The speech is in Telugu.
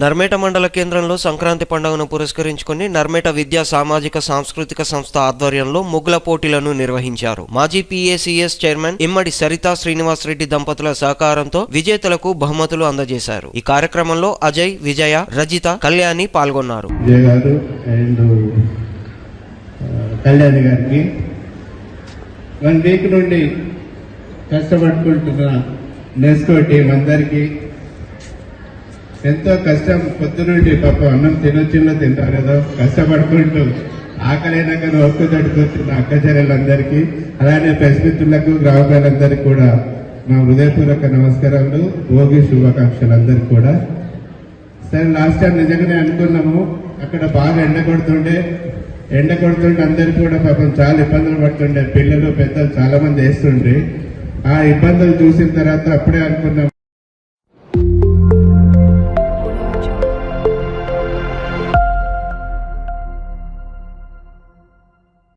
నర్మేట మండల కేంద్రంలో సంక్రాంతి పండుగను పురస్కరించుకుని నర్మేట విద్యా సామాజిక సాంస్కృతిక సంస్థ ఆధ్వర్యంలో ముగ్గుల పోటీలను నిర్వహించారు. మాజీ పిఏసిఎస్ చైర్మన్ ఇమ్మడి సరితా శ్రీనివాస్ రెడ్డి దంపతుల సహకారంతో విజేతలకు బహుమతులు అందజేశారు. ఈ కార్యక్రమంలో అజయ్ విజయ రజిత కళ్యాణి పాల్గొన్నారు. కళ్యాణి గారికి. వన్ వీక్ నుండి కష్టపడుకుంటున్న నెస్కో టీం అందరికీ ఎంతో కష్టం పొద్దునుండి పాప అన్నం తినొచ్చిలో తింటారు కదా. కష్టపడుకుంటూ ఆకలైనాక ఒక్క తడుకుంటున్న అక్క చెల్లెలందరికీ అలానే ప్రశ్నితులకు గ్రామ ప్రజలందరికీ కూడా నా హృదయపూర్వక నమస్కారాలు భోగి శుభాకాంక్షలు అందరికీ కూడా. సరే లాస్ట్ టైం నిజంగానే అనుకున్నాము అక్కడ బాగా ఎండ కొడుతుండే. ఎండ కొడుతుంటే అందరికీ కూడా పాపం చాలా ఇబ్బందులు పడుతుండే. పిల్లలు పెద్దలు చాలా మంది వేస్తుండ్రి. ఆ ఇబ్బందులు చూసిన తర్వాత అప్పుడే అనుకున్నాం